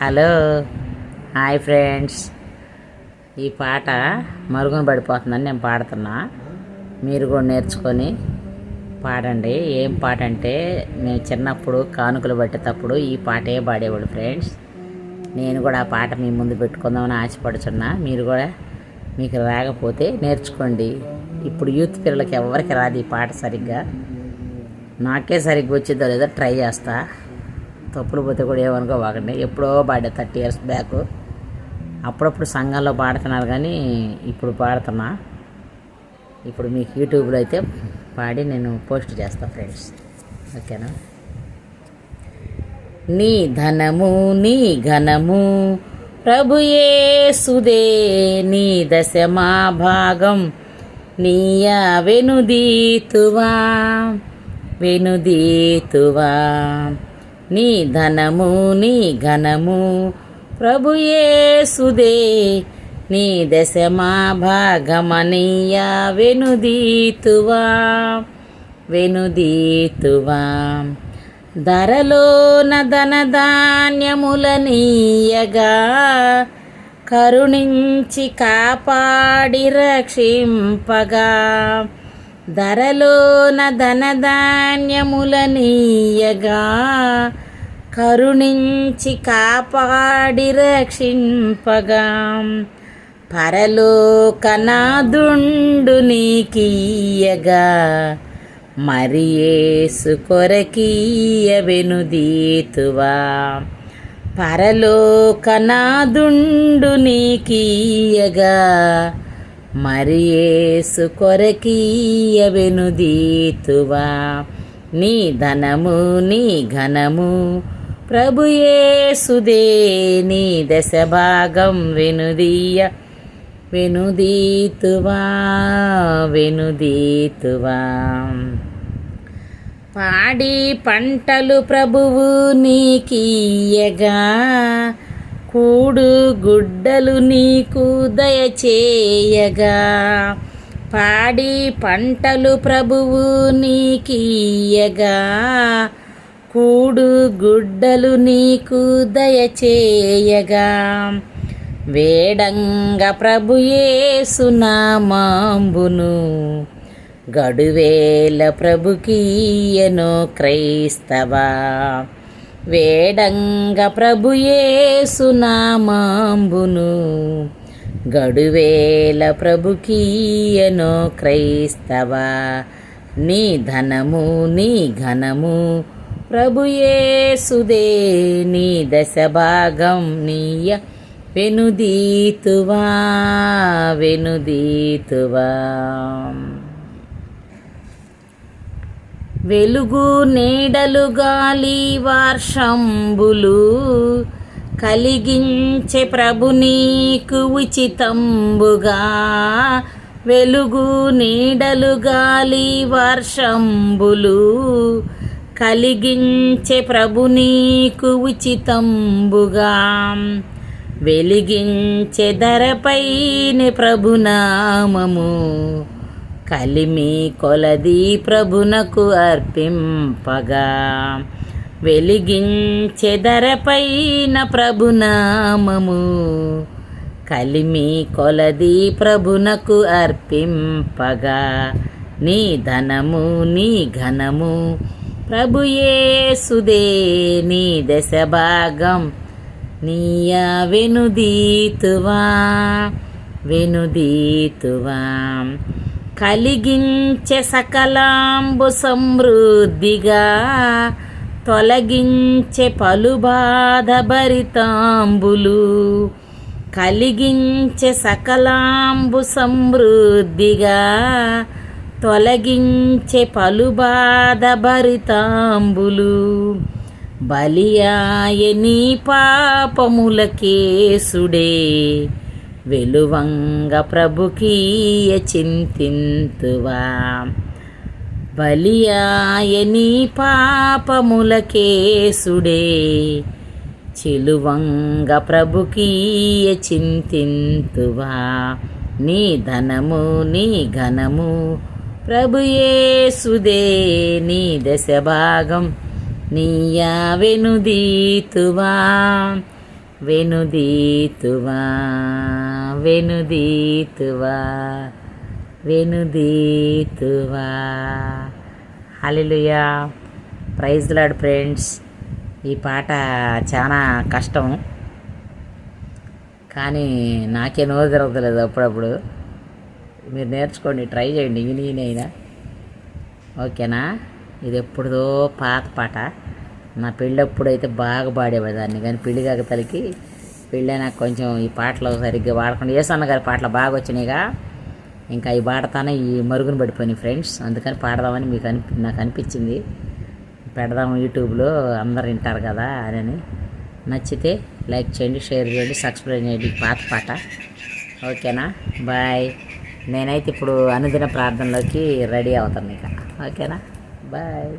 Hello. Hi friends. ఈ పాట మరుగున పడిపోతుందని నేను పాడుతున్నా. మీరు కూడా నేర్చుకొని పాడండి. ఏం పాట అంటే మేము చిన్నప్పుడు కానుకలు పట్టేటప్పుడు ఈ పాటే పాడేవాడు ఫ్రెండ్స్. నేను కూడా ఆ పాట మీ ముందు పెట్టుకుందామని ఆశపడుచున్నా. మీరు కూడా మీకు రాకపోతే నేర్చుకోండి. ఇప్పుడు యూత్ పిల్లలకి ఎవరికి రాదు ఈ పాట సరిగ్గా. నాకే సరిగ్గా వచ్చిందో లేదో ట్రై చేస్తా. తప్పులు పోతే కూడా ఏమనుకోవాకండి ఎప్పుడో పాడే థర్టీ ఇయర్స్ బ్యాక్. అప్పుడప్పుడు సంఘాల్లో పాడుతున్నారు కానీ ఇప్పుడు పాడుతున్నా. ఇప్పుడు మీకు యూట్యూబ్లో అయితే పాడి నేను పోస్ట్ చేస్తాను ఫ్రెండ్స్. ఓకేనా? నీ ధనము నీ ఘనము ప్రభుయే సుదే నీ దశమా భాగం. నీయా వెనుదీతువా వెనుదీతువా. నీ ధనము నీ ఘనము. ప్రభుయేసుదే నీ దశమా భాగమనీయా వెనుదీతువా వెనుదీతువా. ధరలోన ధనధాన్యములనీయగా కరుణించి కాపాడి రక్షింపగా. ధరలోన ధనధాన్యములనీయగా కరుణించి కాపాడి రక్షింపగా. పరలోకనాదుండు నీకీయగా మరి ఏసు కొరకీయవెనుదీతువా పరలోకనాదుండు నీకీయగా మరియేసు కొరకీయవెను కొరకీయ నీ ధనము నీ ఘనము ప్రభుయేసుదే నీ దశ భాగం వెనుదీయ వెనుదీతువా వెనుదీతువా పాడి పంటలు ప్రభువు నీకీయగా కూడు గుడ్డలు నీకు దయచేయగా. పాడి పంటలు ప్రభువు నీకీయగా కూడు గుడ్డలు నీకు దయచేయగా. వేడంగ ప్రభుయేసునామాంబును గడువేల ప్రభుకీయను క్రైస్తవా. వేడంగ ప్రభుయేసునామాంబును గడువేల ప్రభుకీయను క్రైస్తవ నీ ధనము నీ ఘనము ప్రభుయేసుదే నీ దశ భాగం నీయ వెనుదీతువా వెనుదీతువా. వెలుగు నీడలు గాలి వర్షంబులు కలిగించే ప్రభు నీకు ఉచితంబుగా. వెలుగు నీడలు గాలి వర్షంబులు కలిగించే ప్రభు నీకు ఉచితంబుగా. వెలిగించే ధరపైన ప్రభునామము కలిమి కొలది ప్రభునకు అర్పింపగా. వెలిగించెదరపైన ప్రభునామము. కలిమి కొలది ప్రభునకు అర్పింపగా. నీ ధనము నీ ఘనము ప్రభుయేసుదే నీ దశ భాగం నీయా వెనుదీతువా వెనుదీతువా. కలిగించే సకలాంబు సమృద్ధిగా తొలగించే పలు బాధ భరితాంబులు కలిగించే సకలాంబు సమృద్ధిగా తొలగించే పలు బాధ భరితాంబులు బలియాయని పాపములకేసుడే వెలువంగ ప్రభుకీయ చింతింతువా. బలియాయని పాపములకేసుడే చిలువంగ ప్రభుకీయ చింతింతువా. నీ ధనము నీ ఘనము ప్రభుయేసుదే నీ దశ భాగం నీయా వెనుదీతువా వెనుదీతువా వెనుదీతువా. Hallelujah praise Lord friends. ఈ పాట చాలా కష్టం. కానీ నాకే నోరు తిరగలేదు అప్పుడప్పుడు. మీరు నేర్చుకోండి ట్రై చేయండి విని నేనైనా ఓకేనా? ఇది ఎప్పుడుదో పాత పాట. నా పెళ్ళప్పుడు అయితే బాగా పాడేవాదాన్ని కానీ పెళ్ళి కాక తలకి పెళ్ళైనా కొంచెం ఈ పాటలు సరిగ్గా పాడకుండా ఏసన్న గారి పాటలు బాగా వచ్చినాయిగా. ఇంకా ఈ పాడతానే ఈ మరుగున పడిపోయినాయి ఫ్రెండ్స్. అందుకని పాడదామని మీకు అనిపి నాకు అనిపించింది. పెడదాం యూట్యూబ్లో అందరు వింటారు కదా అని. నచ్చితే లైక్ చేయండి షేర్ చేయండి సబ్స్క్రైబ్ చేయండి పాత పాట. ఓకేనా? బాయ్. నేనైతే ఇప్పుడు అనుదిన ప్రార్థనలోకి రెడీ అవుతాను ఇక. ఓకేనా? బాయ్.